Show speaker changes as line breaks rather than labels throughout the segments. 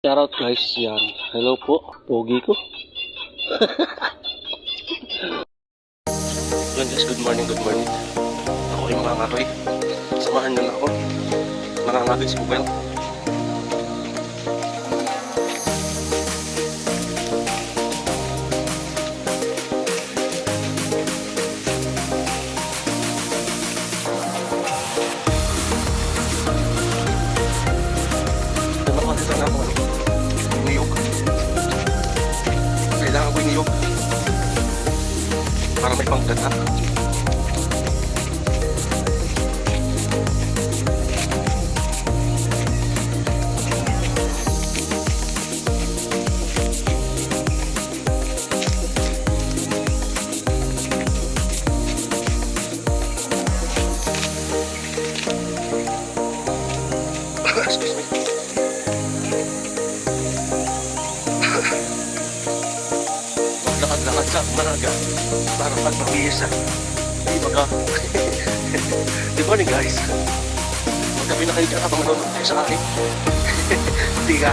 Shoutout guys, yan. Hello po, pogi ko. Yun guys, good morning, good morning. Ako ay mangangaroy. Samahan nyo na ako. Mangangaroy si Bubel. Kailangan ko yung niyog. Para may panggata. Maglakad-lakad sa umaga para pag mag-iisa. Di ba ka? Good morning guys. Magkabi na kayo dyan habang manonood kayo sa akin. Di ka?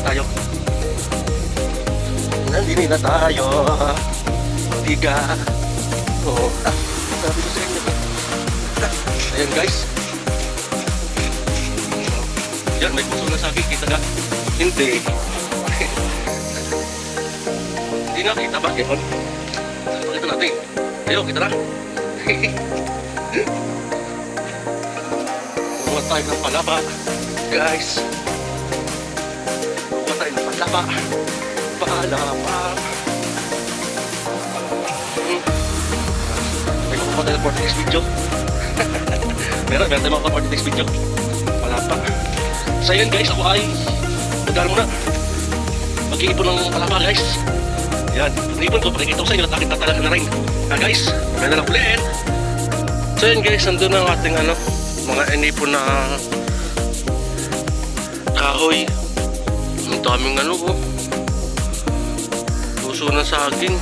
Tayo. Nandini na tayo. Di ka? Ayan guys. Yan, may puso na sa akin. Kita ka? Hindi. Hindi na kita ba? Yun. Pakita natin. Ayo, kita na. Kuha tayo ng palaba. Guys. Kuha tayo ng palaba. Palaba. Hmm. May makuha tayo for next video. meron, meron tayo makuha for next video. Wala pa. So yun guys, ako ay magkano muna. Mag-iipon ng palapa guys. Yan, pag-iipon ko, pakikita ko sa inyo at akin tatalaga na rin. Ah guys, may na lang. So yun guys, nandun ang ating ano, mga inipon na kahoy. Ang daming ano oh. Puso ng saging.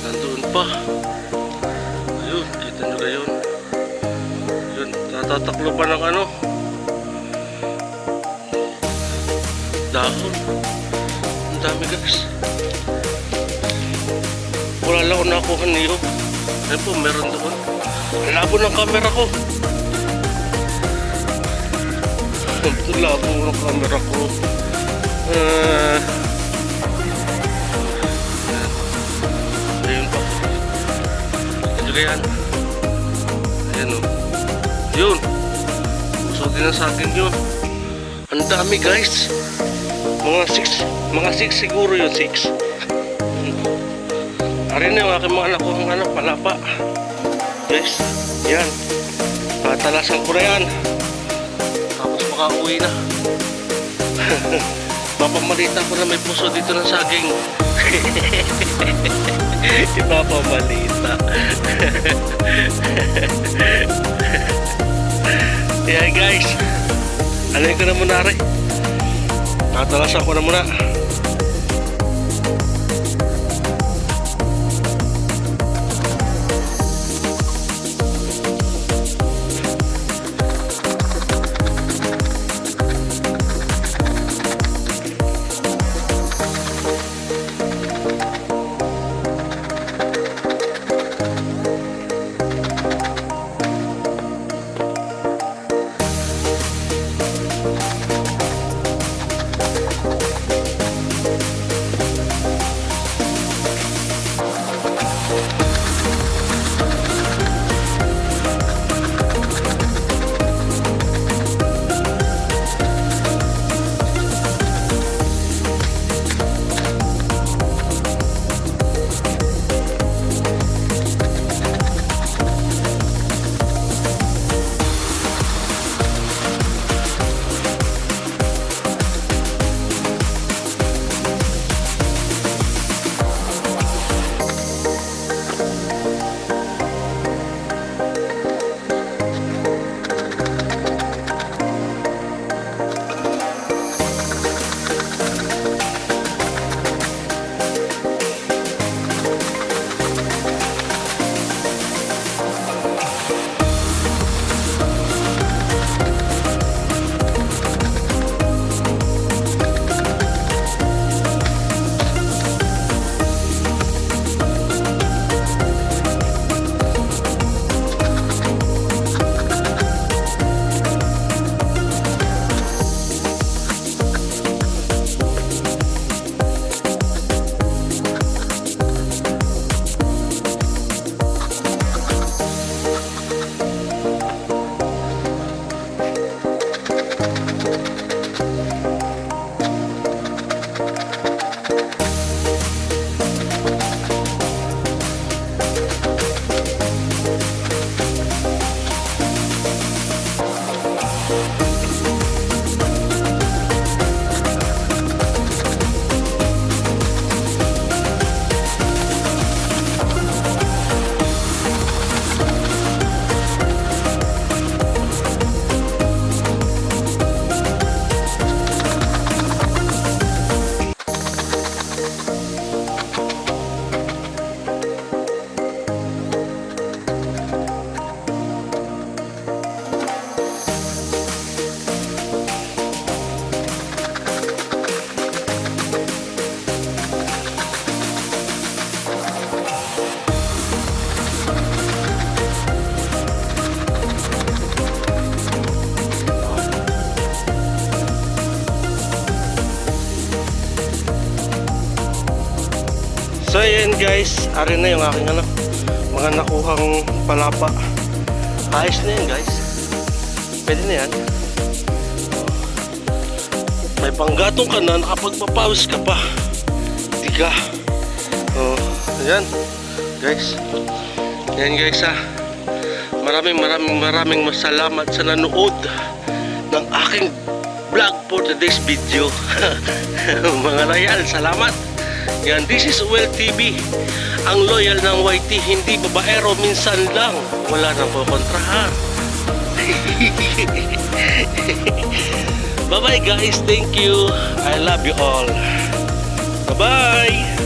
Nandun pa. Ayun, kita nyo yun. Natataklo pa ng ano. Dahon. Ang dami guys. Wala lang ako nakuha niyo. Ayun po, meron doon. Labo ng camera ko. Labo ng camera ko. Na sa akin yun. Ang dami guys. Mga 6. Mga 6 siguro yun. 6. Arin na yung aking mga anak ko ang anak palapa. Guys. Yan. Patalasan ko na yan. Tapos makauwi na. Papamalita ko na may puso dito ng saging. Ipapamalita. Yeah guys. Alay ko na muna rin. Natalasan ko na muna. So ayan guys, arin na yung aking ano, mga nakuhang palapa. Ayos na yan guys. Pwede na yan. May panggatong ka na, nakapagpapawis ka pa. Ka. Oh, ayan. Guys. Ayan guys ha. Maraming maraming maraming masalamat sa nanood ng aking vlog for today's video. Mga loyal, salamat. Yan, this is Well TV. Ang loyal ng YT, hindi babaero, minsan lang. Wala nang kukontrahan. Bye-bye guys, thank you. I love you all. Bye-bye.